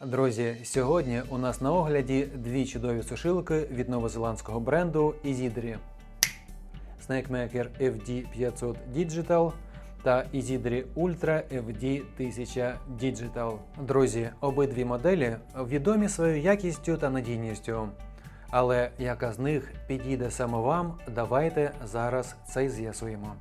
Друзі, сьогодні у нас на огляді дві чудові сушилки від новозеландського бренду Isidri. SnakeMaker FD500 Digital та Isidri Ultra FD 1000 Digital. Друзі, обидві моделі відомі своєю якістю та надійністю. Але яка з них підійде саме вам, давайте зараз це з'ясуємо.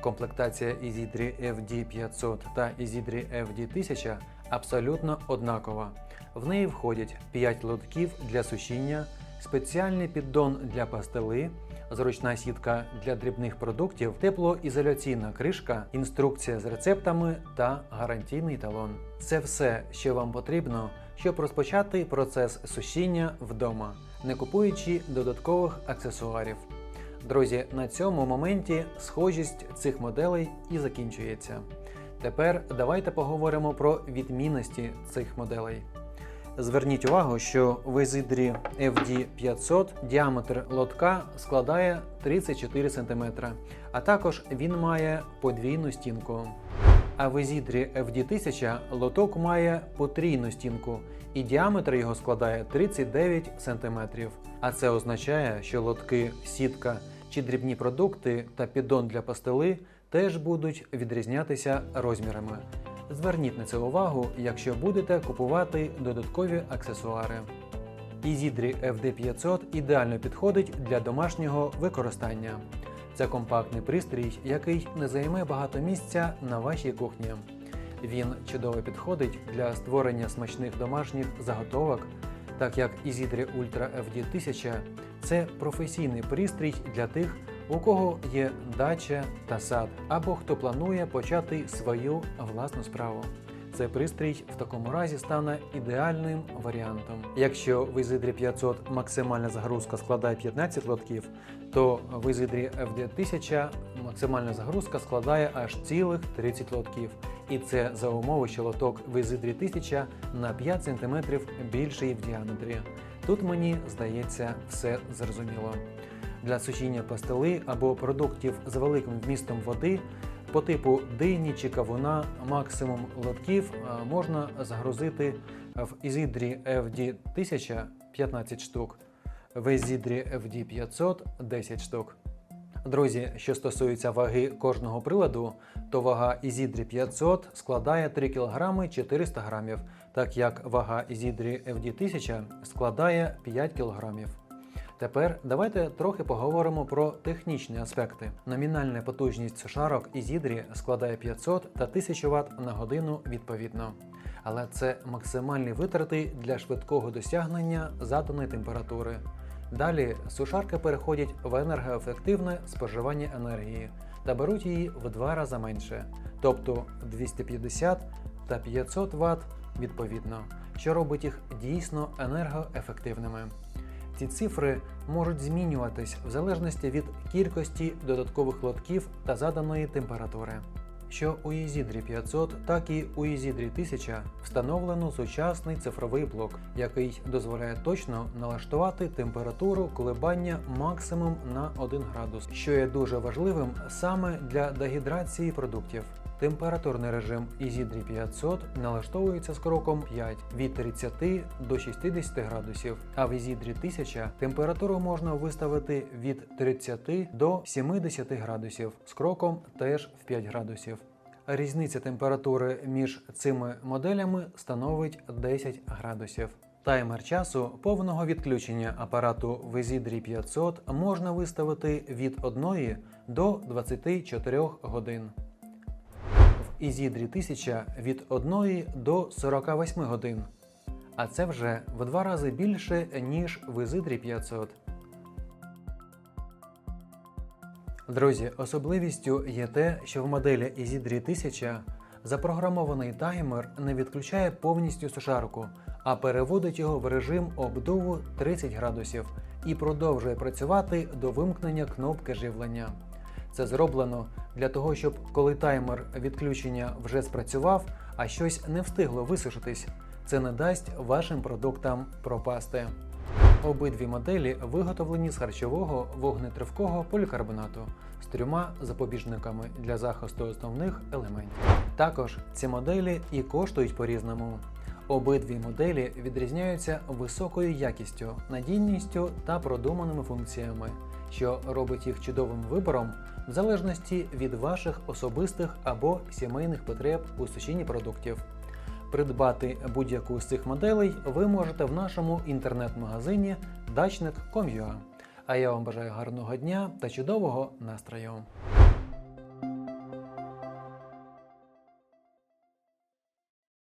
Комплектація Isidri FD500 та Isidri FD 1000 абсолютно однакова. В неї входять 5 лотків для сушіння, спеціальний піддон для пастили, зручна сітка для дрібних продуктів, теплоізоляційна кришка, інструкція з рецептами та гарантійний талон. Це все, що вам потрібно, щоб розпочати процес сушіння вдома, не купуючи додаткових аксесуарів. Друзі, на цьому моменті схожість цих моделей і закінчується. Тепер давайте поговоримо про відмінності цих моделей. Зверніть увагу, що в Isidri FD500 діаметр лотка складає 34 см, а також він має подвійну стінку. А в Isidri FD1000 лоток має потрійну стінку, і діаметр його складає 39 см. А це означає, що лотки, сітка чи дрібні продукти та піддон для пастили теж будуть відрізнятися розмірами. Зверніть на це увагу, якщо будете купувати додаткові аксесуари. Isidri FD500 ідеально підходить для домашнього використання. Це компактний пристрій, який не займе багато місця на вашій кухні. Він чудово підходить для створення смачних домашніх заготовок, так як Isidri Ultra FD 1000 це професійний пристрій для тих, у кого є дача та сад, або хто планує почати свою власну справу. Цей пристрій в такому разі стане ідеальним варіантом. Якщо в Isidri 500 максимальна загрузка складає 15 лотків, то в Isidri FD 1000 максимальна загрузка складає аж цілих 30 лотків. І це за умови, що лоток в Isidri 1000 на 5 см більший в діаметрі. Тут мені здається все зрозуміло. Для сушіння пастили або продуктів з великим вмістом води по типу дині чи кавуна максимум лотків можна загрузити в Isidri FD 1000 15 штук, в Isidri FD 500 10 штук. Друзі, що стосується ваги кожного приладу, то вага Isidri 500 складає 3 кг 400 г, так як вага Isidri FD 1000 складає 5 кг. Тепер давайте трохи поговоримо про технічні аспекти. Номінальна потужність сушарок Isidri складає 500 та 1000 Вт на годину відповідно. Але це максимальні витрати для швидкого досягнення заданої температури. Далі сушарки переходять в енергоефективне споживання енергії та беруть її в два рази менше, тобто 250 та 500 Вт відповідно, що робить їх дійсно енергоефективними. Ці цифри можуть змінюватись в залежності від кількості додаткових лотків та заданої температури. Що у Isidri 500, так і у Isidri 1000 встановлено сучасний цифровий блок, який дозволяє точно налаштувати температуру коливання максимум на 1 градус, що є дуже важливим саме для дегідрації продуктів. Температурний режим Isidri 500 налаштовується з кроком 5 від 30 до 60 градусів, а в Isidri 1000 температуру можна виставити від 30 до 70 градусів з кроком теж в 5 градусів. Різниця температури між цими моделями становить 10 градусів. Таймер часу повного відключення апарату в Isidri 500 можна виставити від 1 до 24 годин. Isidri 1000 від 1 до 48 годин. А це вже в два рази більше, ніж в Isidri 500. Друзі, особливістю є те, що в моделі Isidri 1000 запрограмований таймер не відключає повністю сушарку, а переводить його в режим обдуву 30 градусів і продовжує працювати до вимкнення кнопки живлення. Це зроблено для того, щоб коли таймер відключення вже спрацював, а щось не встигло висушитись, це не дасть вашим продуктам пропасти. Обидві моделі виготовлені з харчового вогнетривкого полікарбонату з трьома запобіжниками для захисту основних елементів. Також ці моделі і коштують по-різному. Обидві моделі відрізняються високою якістю, надійністю та продуманими функціями, що робить їх чудовим вибором в залежності від ваших особистих або сімейних потреб у сушінні продуктів. Придбати будь-яку з цих моделей ви можете в нашому інтернет-магазині dachnik.com.ua. А я вам бажаю гарного дня та чудового настрою.